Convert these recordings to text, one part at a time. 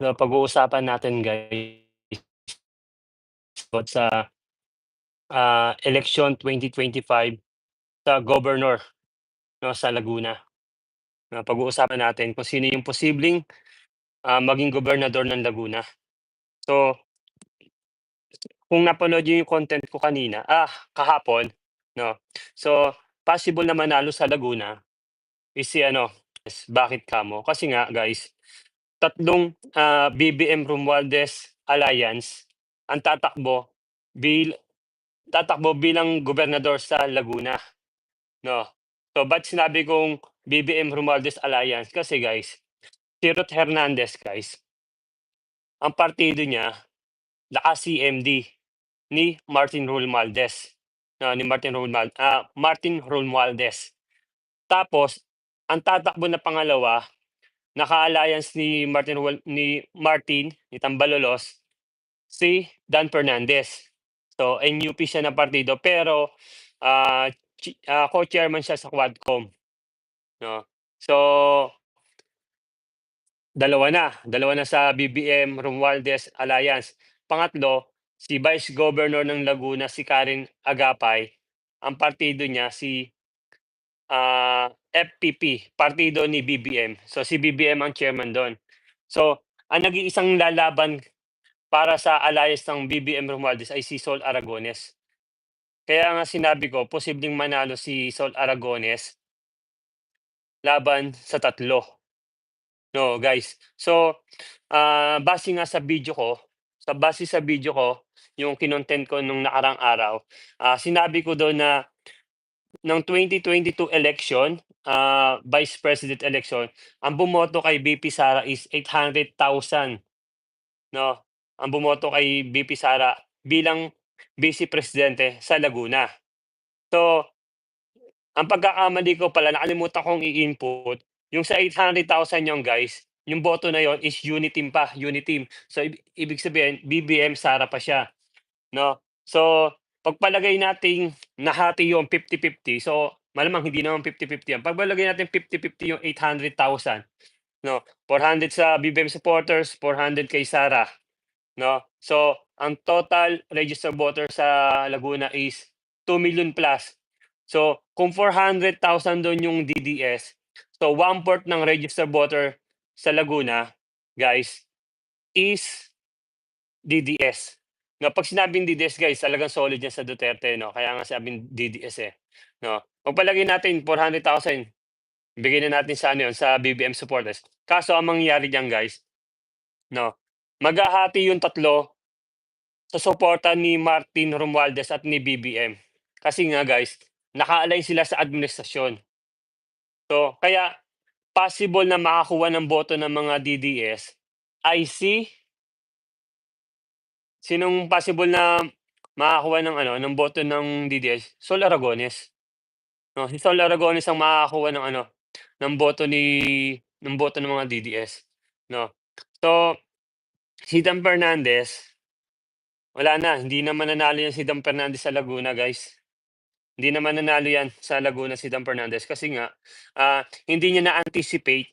Na pag-uusapan natin guys about sa, ah, eleksyon 2025 sa Governor 'no, sa Laguna. Na pag-uusapan natin kung sino yung posibleng, ah, maging gobernador ng Laguna. So kung napanood niyo yung content ko kanina, ah, kahapon 'no, so possible na manalo sa Laguna is si ano, is bakit kamo? Kasi nga guys, tatlong, ah, BBM Romualdez Alliance ang tatakbo bil tatakbo bilang gobernador sa Laguna 'no. So ba't sinabi kong BBM Romualdez Alliance? Kasi guys, si Ruth Hernandez guys ang partido niya naka-CMD ni Martin Romualdez, no, ni Martin Romual ah, Martin Romualdez. Tapos ang tatakbo na pangalawa, naka-alliance ni Martin ni Martin, ni Tambalolos, si Dan Fernandez. So NUP siya na partido pero, ah, chi ah, co-chairman siya sa Quadcom, 'no. So dalawa na, dalawa na sa BBM Romualdez Alliance. Pangatlo, si Vice Governor ng Laguna si Karen Agapay, ang partido niya si, ah, FPP, partido ni BBM. So si BBM ang chairman dun. So ang nag-iisang lalaban para sa alliance ng BBM Romualdez ay si Sol Aragones. Kaya nga sinabi ko posibleng manalo si Sol Aragones laban sa tatlo. 'No guys. So, ah, base nga sa video ko, sa base sa video ko, yung kinontent ko nung nakaraang araw, ah, sinabi ko dun na ng 2022 election, ah, vice president election, ang bumoto kay VP Sara is 800,000, 'no. Ang bumoto kay VP Sara bilang Vice Presidente sa Laguna. So, ang pagkakamali ko pala nakalimutan kong i-input, yung sa 800,000 yun guys, yung boto na yun is Uniteam pa, Uniteam. So ibi ibig sabihin BBM Sara pa siya, 'no. So pagpalagay nating nahati yung 50-50, so malamang hindi naman 50-50 yan. Pagpalagay natin 50-50 yung 800,000, 'no, 400 sa BBM supporters, 400 kay Sara, 'no. So ang total registered voter sa Laguna is 2,000,000 plus. So kung 400,000 dun yung DDS, so 1/4 ng registered voter sa Laguna, guys, is DDS. Na 'pag sinabing DDS guys talagang solid yan sa Duterte 'no, kaya nga sabing DDS, eh, 'no. Pagpalagay natin 400,000, bigay na natin sa ano yun, sa BBM supporters. Kaso ang mangyayari diyan guys, 'no, maghahati yung tatlo sa suporta ni Martin Romualdez at ni BBM. Kasi nga guys, naka-align sila sa administrasyon. So kaya possible na makakuha ng boto ng mga DDS ay si Sinong possible na makakakuha ng ano, ng boto ng DDS? Sol Aragones. 'No, si Sol Aragones ang makakakuha ng ano, ng boto ni ng boto ng mga DDS, 'no. So, si Dan Fernandez, wala na, hindi na mananalo yan si Dan Fernandez sa Laguna guys. Hindi na mananalo yan sa Laguna si Dan Fernandez kasi nga, ah, hindi niya na-anticipate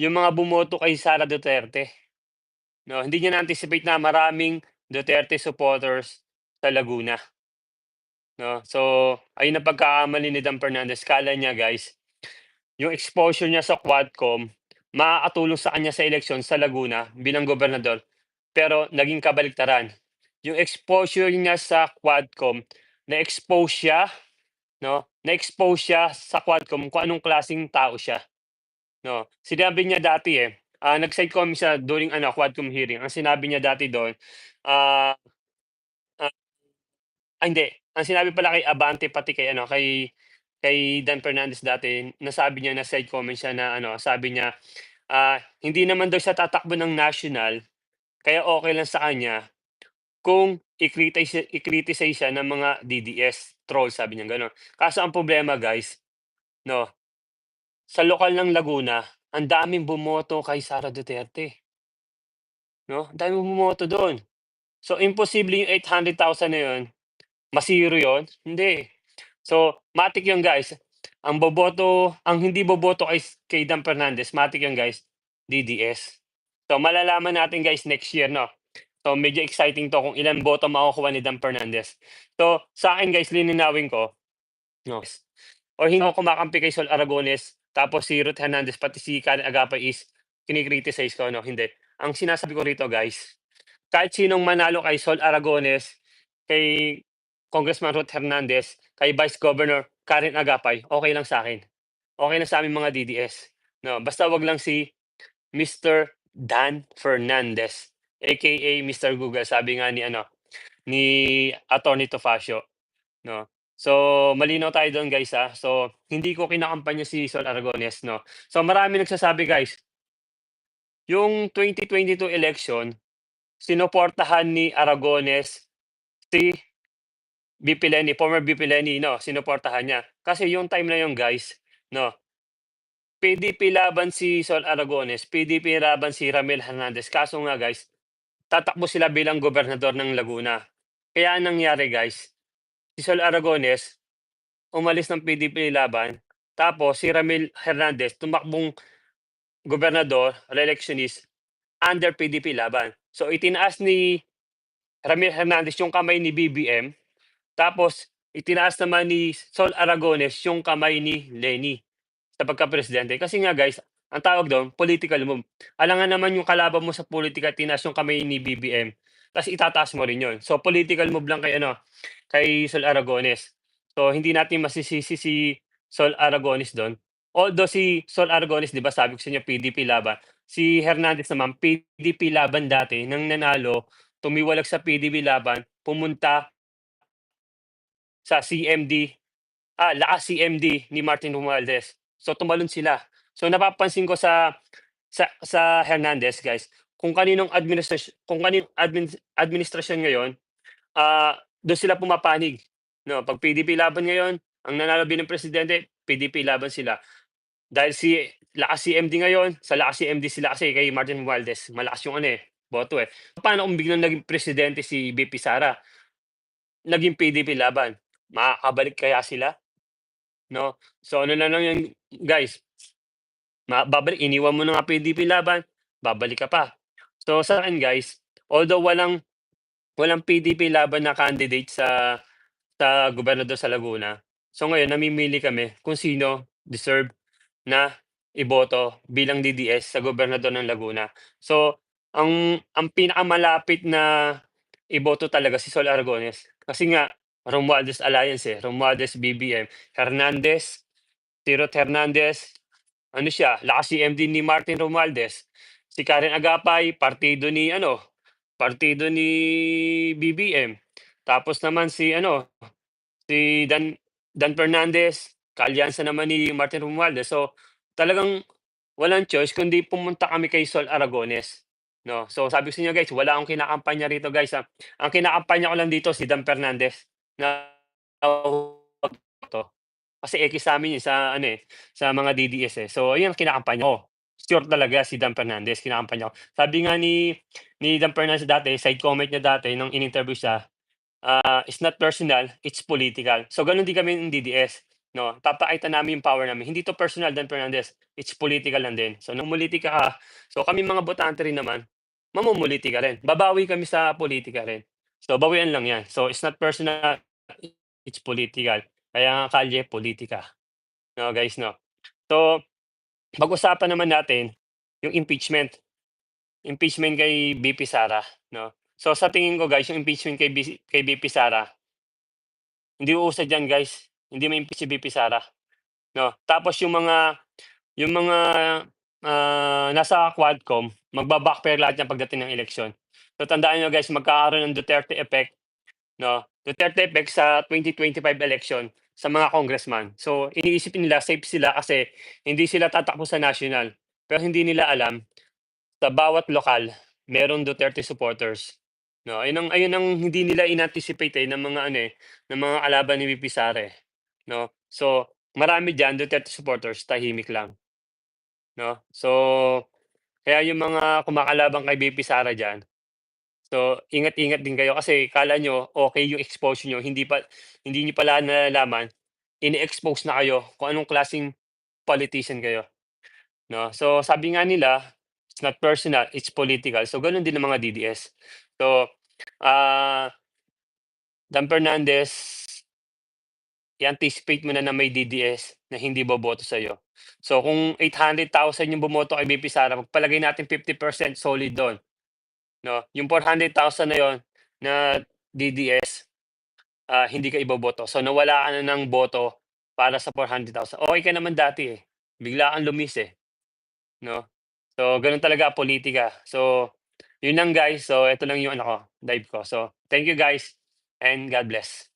yung mga bumoto kay Sara Duterte, 'no. Hindi niya na-anticipate na maraming Duterte supporters sa Laguna. 'No, so ayun ang pagkakamali ni Dan Fernandez. Akala niya guys, yung exposure niya sa Quadcom makakatulong sa kanya sa eleksyon sa Laguna bilang gobernador, pero naging kabaliktaran. Yung exposure niya sa Quadcom, na-expose siya, 'no, na-expose siya sa Quadcom kung anong klaseng tao siya, 'no. Sinabi niya dati, eh, ah, nag-side comment siya during ano, Quadcom hearing. Ang sinabi niya dati dun, ah, ah ay hindi, ang sinabi pala kay Abante pati kay ano, kay kay Dan Fernandez dati, nasabi niya nag-side comment siya na ano, sabi niya, ah, hindi naman daw siya tatakbo ng national, kaya okey lang sa kanya kung i-critisi i-criticize siya ng mga DDS, troll sabi niyang gano'n. Kaso ang problema guys, 'no, sa lokal ng Laguna, ang daming bumoto kay Sara Duterte. 'No, ang daming bumoto dun. So imposible yung 800,000 na yun, ma-zero yun? Hindi. So matic yun guys, ang boboto ang hindi boboto kay kay Dan Fernandez matic yan guys, DDS. So, malalaman natin guys next year 'no. So, medyo exciting 'to kung ilang boto makukuha ni Dan Fernandez. So, sa'kin guys lilinawin ko, no, or hindi ako kumakampi kay Sol Aragones, tapos si Ruth Hernandez pati si Karen Agapay is kini-criticize ko 'no, hindi. Ang sinasabi ko rito guys, kahit sinong manalo kay Sol Aragones, kay Congressman Ruth Hernandez, kay Vice Governor Karen Agapay, okey lang sa'kin. Okey lang sa aming mga DDS 'no, basta wag lang si Mr. Dan Fernandez, AKA Mr. Google sabi nga ni ano, ni Attorney Tofacio 'no. So, malinaw tayo dun guys, ah. So, hindi ko kinakampanya si Sol Aragones 'no. So, maraming nagsasabi guys yung 2022 election, sinuportahan ni Aragones si VP Leni, former VP Leni 'no, sinuportahan niya. Kasi yung time na yun guys 'no, PDP laban si Sol Aragones, PDP laban si Ramil Hernandez, kaso nga guys, tatakbo sila bilang gobernador ng Laguna. Kaya ang nangyari guys, si Sol Aragones, umalis ng PDP laban, tapos si Ramil Hernandez tumakbong gobernador, re-electionist, under PDP laban. So, itinaas ni Ramil Hernandez yung kamay ni BBM, tapos itinaas naman ni Sol Aragones yung kamay ni Leni sa pagkapresidente. Kasi nga guys, ang tawag dun political move. Alangan naman yung kalaban mo sa pulitika tinaas yung kamay ni BBM, ta's itataas mo rin yun. So, political move lang kay ano, kay Sol Aragones. So, hindi natin masisisi si Sol Aragones dun. Although si Sol Aragones 'di ba sabi ko sa inyo PDP laban, si Hernandez naman PDP laban dati nang nanalo, tumiwalag sa PDP laban, pumunta sa CMD, ah, lakas CMD ni Martin Romualdez. So, tumalon sila. So, napapansin ko sa sa sa Hernandez guys, kung kaninong administras kung kaninong admin administrasyon ngayon, ah, dun sila pumapanig 'no. 'Pag PDP laban ngayon, ang nanalo bilang presidente, PDP laban sila. Dahil si lakas CMD ngayon, sa lakas CMD sila kasi kay Martin Romualdez, malakas yung ano, eh, boto, eh. Paano kung biglang naging presidente si VP Sara? Naging PDP laban, makakabalik kaya sila? 'No? So, ano na lang yun guys, babalik iniwan mo na nga PDP laban, babalik ka pa. So, sa'kin guys, although walang walang PDP laban na candidate sa sa gobernador sa Laguna, so ngayon namimili kami kung sino deserve na iboto bilang DDS sa gobernador ng Laguna. So, ang ang pinakamalapit na iboto talaga si Sol Aragones, kasi nga Romualdez alliance, eh, Romualdez, BBM, Hernandez, si Ruth Hernandez, ano siya, lakas CMD ni Martin Romualdez, si Karen Agapay partido ni ano, partido ni BBM. Tapos naman si ano, si Dan Dan Fernandez, kaalyansa naman ni Martin Romualdez. So, talagang walang choice kundi pumunta kami kay Sol Aragones 'no. So, sabi ko sa inyo guys, wala akong kinakampanya rito guys. Ang kinakampanya ko lang dito si Dan Fernandez na kasi ekis sa'min yun sa ano, eh, sa mga DDS, eh. So, ayun ang kinakampanya ko. Sure talaga si Dan Fernandez kinakampanya ko. Sabi nga ni ni Dan Fernandez dati, side comment niya dati nung in-interview siya, ah, "It's not personal, it's political." So, gano'n din kami ng DDS 'no, papakita namin yung power namin. Hindi 'to personal Dan Fernandez, it's political lang din. So, namumolitika ka, so kaming mga botante rin naman, mamomolitika rin. Babawi kami sa pulitika rin. So, bawian lang 'yan. So, it's not personal, it's political. Kaya nga kalye politika, 'no guys 'no. So, pag-usapan naman natin yung impeachment. Impeachment kay VP Sara 'no. So, sa tingin ko guys yung impeachment kay VP kay VP Sara hindi uusad yan guys, hindi ma-impeach si VP Sara 'no. Tapos yung mga yung mga, ah, nasa Quadcom, magba-backfire lahat yan pagdating ng eleksyon. So, tandaan niyo guys magkakaroon ng Duterte effect 'no, Duterte effect sa 2025 election sa mga congressman. So, iniisip nila safe sila kasi hindi sila tatakbo sa national, pero hindi nila alam, sa bawat lokal merong Duterte supporters 'no. Ayun ang ayun ang hindi nila in-anticipate, eh, ng mga ano, eh, ng mga kalaban ni VP Sara, eh, 'no. So, marami diyan Duterte supporters tahimik lang 'no. So, kaya yung mga kumakalaban kay VP Sara diyan, so ingat-ingat din kayo kasi akala niyo okey yung expose niyo, hindi pa hindi niyo pala nalalaman, ini-expose na kayo kung anong klaseng politician kayo 'no. So, sabi nga nila, It's not personal, it's political. So, gano'n din ang mga DDS. So, ah Dan Fernandez i-anticipate mo na na may DDS na hindi boboto sa'yo. So, kung 800,000 yung bumoto kay VP Sara, magpalagay natin 50% solid do'n, 'no? Yung 400,000 na yun na DDS, ah, hindi ka iboboto. So, nawala ka na ng boto para sa 400,000. Okey ka naman dati, eh, bigla kang lumis, eh, 'no? So, gano'n talaga pulitika. So, yun lang guys. So, eto lang yung ano ko, dive ko. So, thank you guys and God bless.